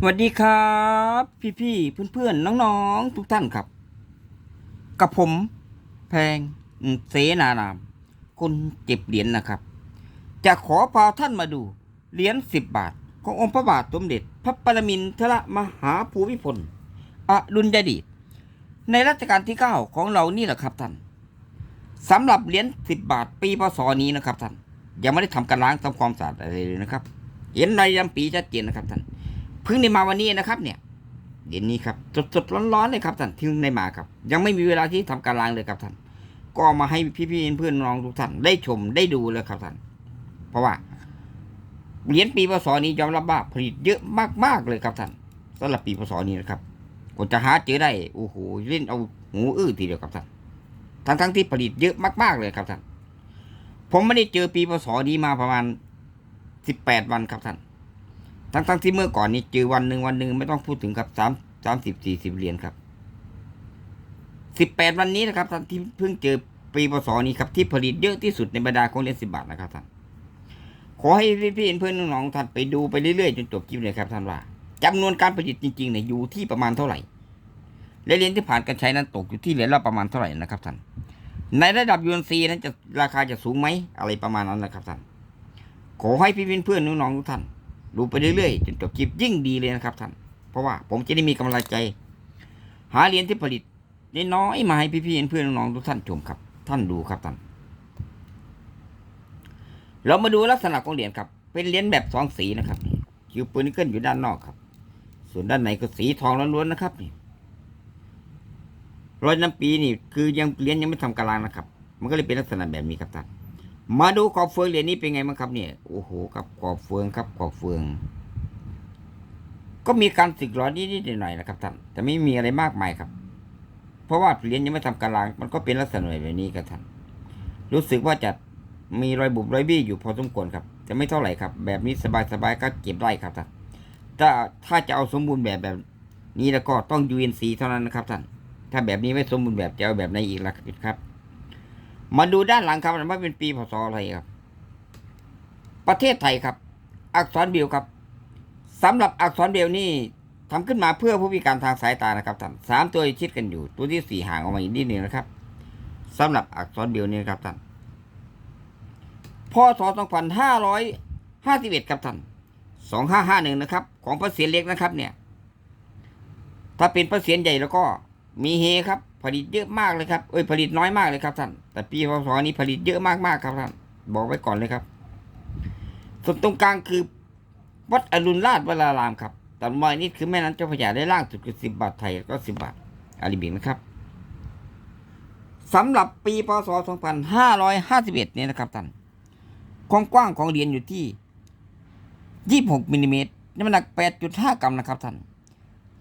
สวัสดีครับ พี่ ๆ เพื่อน ๆ น้อง ๆ ทุกท่านครับ กับผมแพงเสนานาม คนเก็บเหรียญนะครับ จะขอพาท่านมาดู เหรียญสิบบาท ขององค์พระบาทสมเด็จ พระปรมินทรมหาภูมิพลอดุลยเดชในรัชกาลที่เก้าของเรานี่แหละครับท่านสำหรับเหรียญสิบบาทปีพศนี้นะครับท่านยังไม่ได้ทำการล้างทำความสะอาดอะไรเลยนะครับ เห็นในยำปีชัดเจนนะครับท่าน พิ่งได้มาวันนี้นะครับเนี่ยเดี๋ยวนี้ครับสดๆร้อนๆเลยครับท่านที่เพิ่งได้มาครับ ยังไม่มีเวลาที่ทำการล้างเลยครับท่านก็มาให้พี่ๆเพื่อนน้องทุกท่านได้ชมได้ดูเลยครับท่านเพราะว่าเหรียญปีพศนี้ยอมรับว่าผลิตเยอะมากๆเลยครับท่านสำหรับปีพศนี้นะครับกว่าจะหาเจอได้โอ้โหเล่นเอาหูอื้อทีเดียวครับท่านทั้งทั้งๆที่ผลิตเยอะมากๆเลยครับท่านผมไม่ได้เจอปีพศนี้มาประมาณสิบแปดวันครับท่าน ทั้งทั้งที่เมื่อก่อนนี้เจอวันหนึ่งวันหนึ่งไม่ต้องพูดถึงครับสามสามสิบสี่สิบเหรียญครับสิบแปดวันนี้นะครับท่านที่เพิ่งเจอปีพศนี้ครับที่ผลิตเยอะที่สุดในบรรดาของเหรียญสิบบาทนะครับท่านขอให้พี่ๆเพื่อนน้องๆท่านไปดูไปเรื่อยๆจนจบคลิปเลยครับท่านว่าจำนวนการผลิตจริงๆเนี่ยอยู่ที่ประมาณเท่าไหร่และเหรียญที่ผ่านการใช้นั้นตกอยู่ที่เหรียญละประมาณเท่าไหร่นะครับท่านในระดับยูนซีนั้นจะราคาจะสูงไหมอะไรประมาณนั้นนะครับท่านขอให้พี่เพื่อนน้องๆทุกท่าน ดูไปเรื่อยๆจนจบคลิปยิ่งดีเลยนะครับท่าน เพราะว่าผมจะได้มีกำลังใจ หาเหรียญที่ผลิตน้อยๆมาให้พี่ๆเพื่อนๆน้องๆทุกท่านชมครับ ท่านดูครับท่าน เรามาดูลักษณะของเหรียญครับ เป็นเหรียญแบบสองสีนะครับคิวปืนนิเกิลอยู่ด้านนอกครับ ส่วนด้านในก็สีทองล้วนๆนะครับนี่รอยน้ำปีนี่คือยังเหรียญยังไม่ทำกะลางนะครับ มันก็เลยเป็นลักษณะแบบนี้ครับท่าน มาดูขอบเฟืองเหรียญนี้เป็นไงบ้างครับเนี่ยโอ้โหครับขอบเฟืองครับขอบเฟือง ก็มีการสึกหรอนิดๆหน่อยๆนะครับท่านแต่ไม่มีอะไรมากมายครับ เพราะว่าเหรียญยังไม่ทำการล้าง มันก็เป็นลักษณะแบบนี้ครับท่านรู้สึกว่าจะมีรอยบุบรอยบี้อยู่พอสมควรครับแต่ไม่เท่าไหร่ครับ แบบนี้สบายๆก็เก็บได้ครับท่านถ้าถ้าจะเอาสมบูรณ์แบบแบบนี้แล้วก็ต้อง UNC เท่านั้นนะครับท่านถ้าแบบนี้ไม่สมบูรณ์แบบจะเอาแบบไหนอีกล่ะครับ มาดูด้านหลังครับว่าเป็นปีพศอะไรครับ ประเทศไทยครับ อักษรเบลครับสำหรับอักษรเบลนี่ทำขึ้นมาเพื่อผู้พิการทางสายตานะครับท่านสามตัวชิดกันอยู่ ตัวที่สี่ห่างออกมาอีกนิดหนึงนะครับสำหรับอักษรเบลนี่นครับท่านพศสองพันห้าร้อยห้าสิบเอ็ดครับท่านสองห้าห้าหนึ่งนะครับ ของพระเศียรเล็กนะครับ เนี่ย ถ้าเป็นพระเศียรใหญ่แล้วก็มีเฮครับ ผลิตเยอะมากเลยครับเอ้ยผลิตน้อยมากเลยครับท่าน แต่ปีพศนี้ผลิตเยอะมากๆครับท่าน บอกไว้ก่อนเลยครับ ส่วนตรงกลางคือวัดอรุณราชวรารามครับต่ำมานี่คือแม่น้ำเจ้าพระยาได้ล่างสุดคือสิบบาทไทยก็สิบบาทอาริบิกนะครับสำหรับปีพศ 2551 เนี่ยนะครับท่าน ความกว้างของเหรียญอยู่ที่ 26มิลลิเมตรน้ำหนัก 8.5 กรัมนะครับท่าน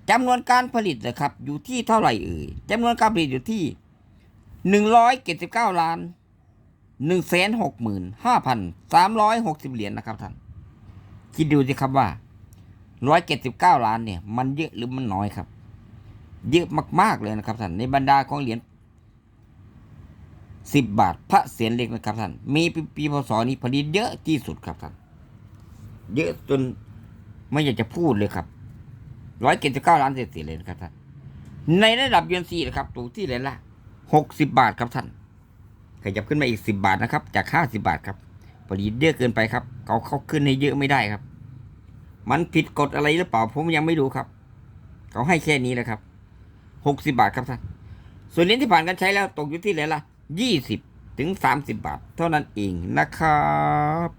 จำนวนการผลิตนะครับ อยู่ที่เท่าไหร่เอ่ยจำนวนการผลิตอยู่ที่หนึ่งร้อยเจ็ดสิบเก้าล้านหนึ่งแสนหกหมื่นห้าพันสามร้อยหกสิบเหรียญนะครับท่าน คิดดูสิครับว่าร้อยเจ็ดสิบเก้าล้านเนี่ย มันเยอะหรือมันน้อยครับ เยอะมากๆเลยนะครับท่านในบรรดาของเหรียญสิบบาทพระเศียรเล็กนะครับท่าน มีปีพศนี้ผลิตเยอะที่สุดครับท่าน เยอะจนไม่อยากจะพูดเลยครับ ร้อยเจ็ดสิบเก้าล้านเศษเลยนะครับท่าน ในระดับยูนซีนะครับตัวที่เหรียญละหกสิบบาทครับท่าน ขยับขึ้นมาอีกสิบาทนะครับ จากห้าสิบาทครับผลิตเยอะเกินไปครับ เขาเขาขึ้นให้เยอะไม่ได้ครับ มันผิดกฎอะไรหรือเปล่าผมยังไม่รู้ครับ เขาให้แค่นี้แหละครับหกสิบาทครับท่าน ส่วนเหรียญที่ผ่านการใช้แล้วตกอยู่ที่เหรียญละยี่สิบถึงสามสิบบาท เท่านั้นเองนะครับ